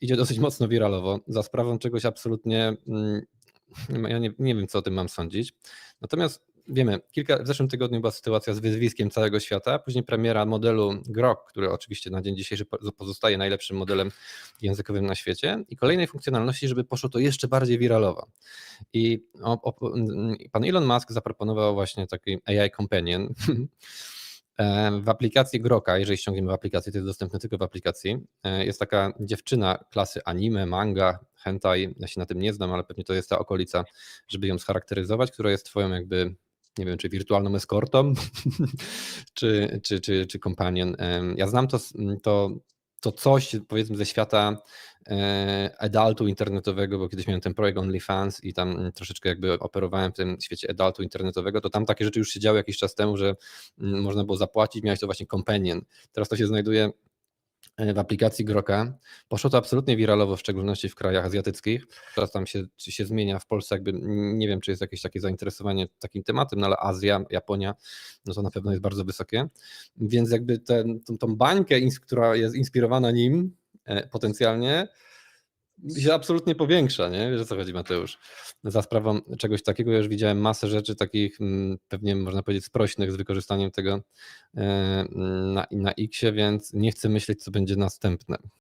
idzie dosyć mocno wiralowo za sprawą czegoś absolutnie, mm, ja nie, nie wiem co o tym mam sądzić. Natomiast wiemy, kilka, w zeszłym tygodniu była sytuacja z wyzwiskiem całego świata, później premiera modelu Grok, który oczywiście na dzień dzisiejszy po- pozostaje najlepszym modelem językowym na świecie i kolejnej funkcjonalności, żeby poszło to jeszcze bardziej wiralowo. I o, o, pan Elon Musk zaproponował właśnie taki AI Companion w aplikacji Groka, jeżeli ściągniemy w aplikacji, to jest dostępne tylko w aplikacji. e, Jest taka dziewczyna klasy anime, manga, hentai, ja się na tym nie znam, ale pewnie to jest ta okolica, żeby ją scharakteryzować, która jest twoją jakby nie wiem, czy wirtualną eskortą, czy, czy, czy, czy companion. Ja znam to, to, to coś, powiedzmy, ze świata e, adultu internetowego, bo kiedyś miałem ten projekt OnlyFans i tam mm, troszeczkę jakby operowałem w tym świecie adultu internetowego, to tam takie rzeczy już się działy jakiś czas temu, że mm, można było zapłacić, miałeś to właśnie companion. Teraz to się znajduje w aplikacji Groka. Poszło to absolutnie wiralowo, w szczególności w krajach azjatyckich. Teraz tam się, czy się zmienia w Polsce, jakby nie wiem, czy jest jakieś takie zainteresowanie takim tematem, no ale Azja, Japonia, no to na pewno jest bardzo wysokie. Więc jakby ten, tą, tą bańkę, która jest inspirowana nim e, potencjalnie, się absolutnie powiększa, nie? Wiesz o co chodzi Mateusz? Za sprawą czegoś takiego już widziałem masę rzeczy takich mm, pewnie można powiedzieć sprośnych z wykorzystaniem tego e, na, na X, więc nie chcę myśleć co będzie następne.